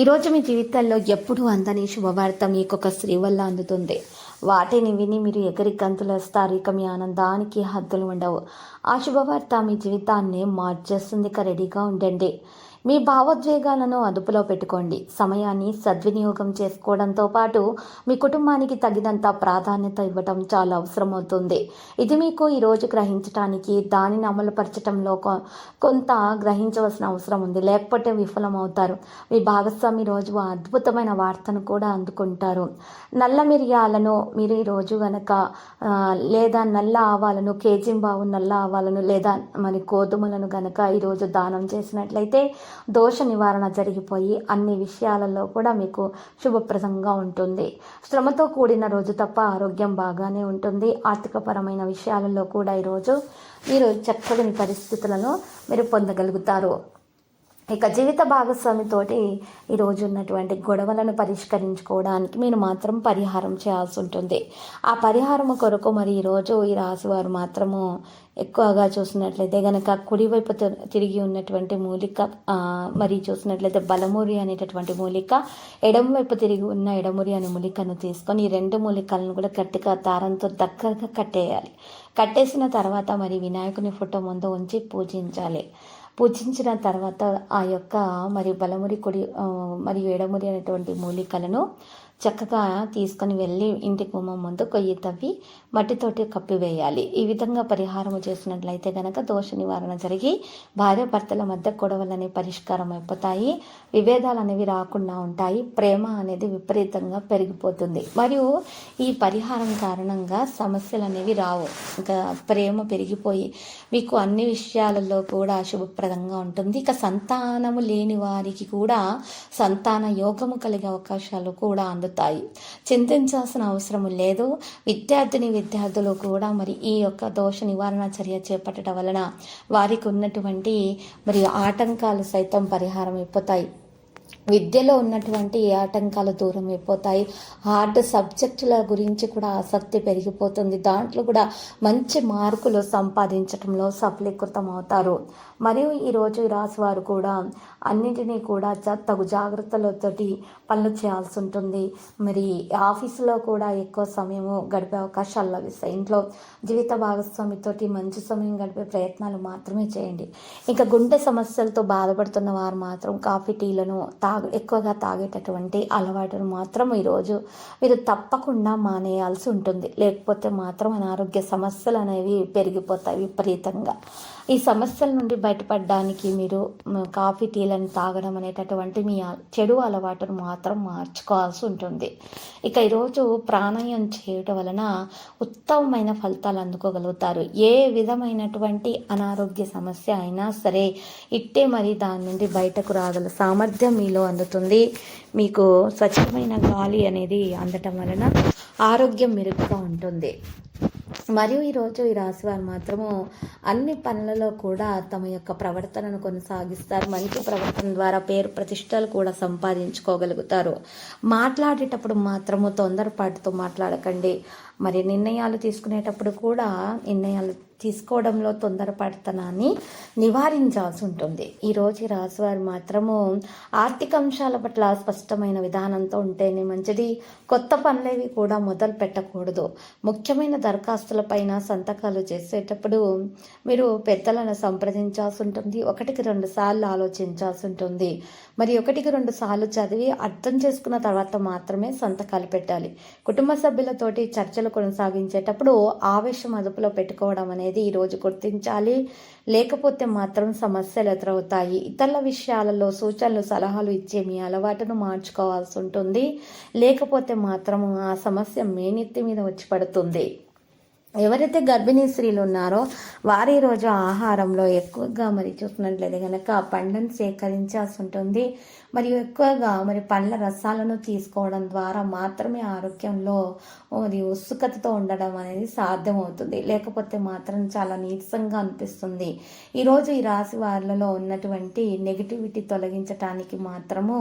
ఈరోజు మీ జీవితాల్లో ఎప్పుడూ అందని శుభవార్త మీకు ఒక స్త్రీ వల్ల అందుతుంది. వాటిని విని మీరు ఎగరి గంతులు వేస్తారు ఇక మీ ఆనందానికి హద్దులు ఉండవు. ఆ శుభవార్త మీ జీవితాన్ని మార్చేస్తుంది ఇక రెడీగా ఉండండి. మీ భావోద్వేగాలను అదుపులో పెట్టుకోండి. సమయాన్ని సద్వినియోగం చేసుకోవడంతో పాటు మీ కుటుంబానికి తగినంత ప్రాధాన్యత ఇవ్వటం చాలా అవసరమవుతుంది. ఇది మీకు ఈరోజు గ్రహించడానికి దానిని అమలుపరచడంలో కొ- కొంత గ్రహించవలసిన అవసరం ఉంది. లేకపోతే విఫలమవుతారు. మీ భాగస్వామి రోజు అద్భుతమైన వార్తను కూడా అందుకుంటారు. నల్ల మిరియాలను మీరు ఈరోజు గనక లేదా నల్ల ఆవాలను కేజింబావు నల్ల ఆవాలను లేదా మరి గోధుమలను గనక ఈరోజు దానం చేసినట్లయితే దోష నివారణ జరిగిపోయి అన్ని విషయాలలో కూడా మీకు శుభప్రదంగా ఉంటుంది. శ్రమతో కూడిన రోజు తప్ప ఆరోగ్యం బాగానే ఉంటుంది. ఆర్థికపరమైన విషయాలలో కూడా ఈరోజు మీరు చక్కని పరిస్థితులను మీరు పొందగలుగుతారు. ఇక జీవిత భాగస్వామితోటి ఈరోజు ఉన్నటువంటి గొడవలను పరిష్కరించుకోవడానికి మీరు మాత్రం పరిహారం చేయాల్సి ఉంటుంది. ఆ పరిహారం కొరకు మరి ఈరోజు ఈ రాశివారు మాత్రము ఎక్కువగా చూసినట్లయితే గనక కుడివైపు తిరిగి ఉన్నటువంటి మూలిక మరి చూసినట్లయితే బలమూరి అనేటటువంటి మూలిక ఎడమవైపు తిరిగి ఉన్న ఎడమురి అనే మూలికను తీసుకొని ఈ రెండు మూలికలను కూడా గట్టిగా దారంతో దగ్గరగా కట్టేయాలి. కట్టేసిన తర్వాత మరి వినాయకుని ఫోటో ముందు ఉంచి పూజించాలి. పూజించిన తర్వాత ఆ యొక్క మరి బలమురి కుడి మరియు ఎడమురి అనేటువంటి మూలికలను చక్కగా తీసుకొని వెళ్ళి ఇంటి గుమ్మం ముందు కొయ్యి తవ్వి మట్టితోటి కప్పివేయాలి ఈ విధంగా పరిహారం చేసినట్లయితే గనక దోష నివారణ జరిగి భార్యాభర్తల మధ్య గొడవలనే పరిష్కారం అయిపోతాయి. విభేదాలు అనేవి రాకుండా ఉంటాయి. ప్రేమ అనేది విపరీతంగా పెరిగిపోతుంది. మరియు ఈ పరిహారం కారణంగా సమస్యలు అనేవి రావు. ఇంకా ప్రేమ పెరిగిపోయి మీకు అన్ని విషయాలలో కూడా శుభప్రదంగా ఉంటుంది. ఇక సంతానము లేని వారికి కూడా సంతాన యోగము కలిగే అవకాశాలు కూడా పొందుతాయి చింతించాల్సిన అవసరం లేదు. విద్యార్థిని విద్యార్థులు కూడా మరి ఈ యొక్క దోష నివారణ చర్య చేపట్టడం వలన వారికి ఉన్నటువంటి మరి ఆటంకాలు సైతం పరిహారం అయిపోతాయి. విద్యలో ఉన్నటువంటి ఏ ఆటంకాలు దూరం అయిపోతాయి హార్డ్ సబ్జెక్టుల గురించి కూడా ఆసక్తి పెరిగిపోతుంది. దాంట్లో కూడా మంచి మార్కులు సంపాదించడంలో సఫలీకృతం అవుతారు మరియు ఈరోజు ఈ రాశి వారు కూడా అన్నింటినీ కూడా తగు జాగ్రత్తలతోటి పనులు చేయాల్సి ఉంటుంది. మరి ఆఫీసులో కూడా ఎక్కువ సమయము గడిపే అవకాశాలు లభిస్తాయి. ఇంట్లో జీవిత భాగస్వామితోటి మంచి సమయం గడిపే ప్రయత్నాలు మాత్రమే చేయండి. ఇంకా గుండె సమస్యలతో బాధపడుతున్న వారు మాత్రం కాఫీ టీలను తాగు ఎక్కువగా తాగేటటువంటి అలవాటును మాత్రం ఈరోజు మీరు తప్పకుండా మానేయాల్సి ఉంటుంది. లేకపోతే మాత్రం అనారోగ్య సమస్యలు అనేవి పెరిగిపోతాయి విపరీతంగా. ఈ సమస్యల నుండి బయటపడడానికి మీరు కాఫీ టీలను తాగడం అనేటటువంటి మీ చెడు అలవాటును మాత్రం మార్చుకోవాల్సి ఉంటుంది. ఇక ఈరోజు ప్రాణాయం చేయటం వలన ఉత్తమమైన ఫలితాలు అందుకోగలుగుతారు. ఏ విధమైనటువంటి అనారోగ్య సమస్య అయినా సరే ఇట్టే మరి దాని నుండి బయటకు రాగల సామర్థ్యం మీలో అందుతుంది. మీకు స్వచ్ఛమైన గాలి అనేది అందటం వలన ఆరోగ్యం మెరుగుగా ఉంటుంది. మరియు ఈరోజు ఈ రాశివారు మాత్రము అన్ని పనులలో కూడా తమ యొక్క ప్రవర్తనను కొనసాగిస్తారు. మంచి ప్రవర్తన ద్వారా పేరు ప్రతిష్టలు కూడా సంపాదించుకోగలుగుతారు. మాట్లాడేటప్పుడు మాత్రము తొందరపాటుతో మాట్లాడకండి. మరి నిర్ణయాలు తీసుకునేటప్పుడు కూడా నిర్ణయాలు తీసుకోవడంలో తొందరపడతనాన్ని నివారించాల్సి ఉంటుంది. ఈరోజు రాజువారు రాశివారు మాత్రము ఆర్థిక అంశాల పట్ల స్పష్టమైన విధానంతో ఉంటేనే మంచిది. కొత్త పనులేవి కూడా మొదలు పెట్టకూడదు. ముఖ్యమైన దరఖాస్తులపైన సంతకాలు చేసేటప్పుడు మీరు పెద్దలను సంప్రదించాల్సి ఉంటుంది. ఒకటికి రెండు సార్లు ఆలోచించాల్సి ఉంటుంది. మరి ఒకటికి రెండు సార్లు చదివి అర్థం చేసుకున్న తర్వాత మాత్రమే సంతకాలు పెట్టాలి. కుటుంబ సభ్యులతోటి చర్చలు కొనసాగించేటప్పుడు ఆవేశం అదుపులో పెట్టుకోవడం అనేది ఈరోజు గుర్తించాలి. లేకపోతే మాత్రం సమస్యలు ఎదురవుతాయి. ఇతరుల విషయాలలో సూచనలు సలహాలు ఇచ్చే మీ అలవాటును మార్చుకోవాల్సి ఉంటుంది. లేకపోతే మాత్రం ఆ సమస్య మేనెత్తి మీద వచ్చి పడుతుంది. ఎవరైతే గర్భిణీ స్త్రీలు ఉన్నారో వారి రోజు ఆహారంలో ఎక్కువగా మరి చూసినట్లయితే కనుక పండ్లను సేకరించాల్సి ఉంటుంది మరియు ఎక్కువగా మరి పండ్ల రసాలను తీసుకోవడం ద్వారా మాత్రమే ఆరోగ్యంలో మరి ఉత్సుకతతో ఉండడం అనేది సాధ్యమవుతుంది. లేకపోతే మాత్రం చాలా నీరసంగా అనిపిస్తుంది. ఈరోజు ఈ రాశి వారిలో ఉన్నటువంటి నెగిటివిటీ తొలగించటానికి మాత్రము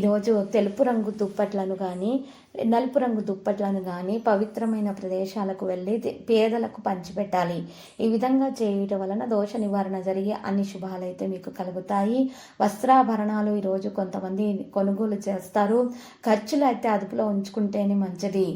ఈరోజు తెలుపు రంగు దుప్పట్లను కానీ నలుపు రంగు దుప్పట్లను కానీ పవిత్రమైన ప్రదేశాలకు వెళ్ళి పేదలకు పంచిపెట్టాలి. ఈ విధంగా చేయటం వలన దోష నివారణ జరిగే అన్ని శుభాలైతే మీకు కలుగుతాయి. వస్త్రాభరణాలు ఈరోజు కొంతమంది కొనుగోలు చేస్తారు. ఖర్చులు అయితే అదుపులో ఉంచుకుంటేనే మంచిది.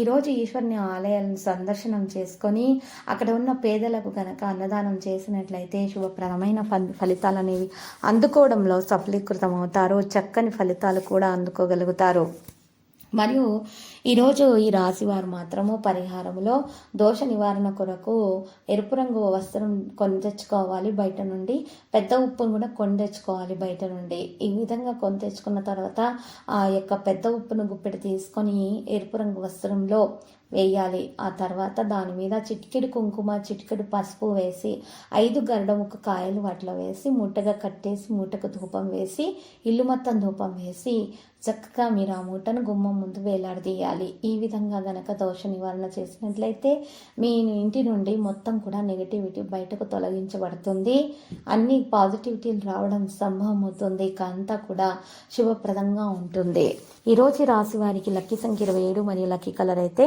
ఈరోజు ఈశ్వరుని ఆలయాలను సందర్శనం చేసుకొని అక్కడ ఉన్న పేదలకు కనుక అన్నదానం చేసినట్లయితే శుభప్రదమైన ఫలితాలు అనేవి అందుకోవడంలో సఫలీకృతం అవుతారు చక్కని ఫలితాలు కూడా అందుకోగలుగుతారు. మరియు ఈరోజు ఈ రాశివారు మాత్రము పరిహారంలో దోష నివారణ కొరకు ఎరుపు రంగు వస్త్రం కొని తెచ్చుకోవాలి బయట నుండి. పెద్ద ఉప్పును కూడా కొని తెచ్చుకోవాలి బయట నుండి. ఈ విధంగా కొని తెచ్చుకున్న తర్వాత ఆ యొక్క పెద్ద ఉప్పును గుప్పెడు తీసుకొని ఎరుపు రంగు వస్త్రంలో వేయాలి. ఆ తర్వాత దాని మీద చిటికెడు కుంకుమ చిటికెడు పసుపు వేసి ఐదు గరడముక్క కాయలు వాటిలో వేసి మూటగా కట్టేసి మూటకు ధూపం వేసి ఇల్లు మొత్తం ధూపం వేసి చక్కగా మీరు ఆ మూటను గుమ్మం ముందు వేలాడదీయాలి. ఈ విధంగా గనక దోష నివారణ చేసినట్లయితే మీ ఇంటి నుండి మొత్తం కూడా నెగిటివిటీ బయటకు తొలగించబడుతుంది. అన్ని పాజిటివిటీలు రావడం సంభవం అవుతుంది ఇక అంతా కూడా శుభప్రదంగా ఉంటుంది. ఈరోజు రాశి వారికి లక్కీ సంఖ్య ఇరవై ఏడు మరియు లక్కీ కలర్ అయితే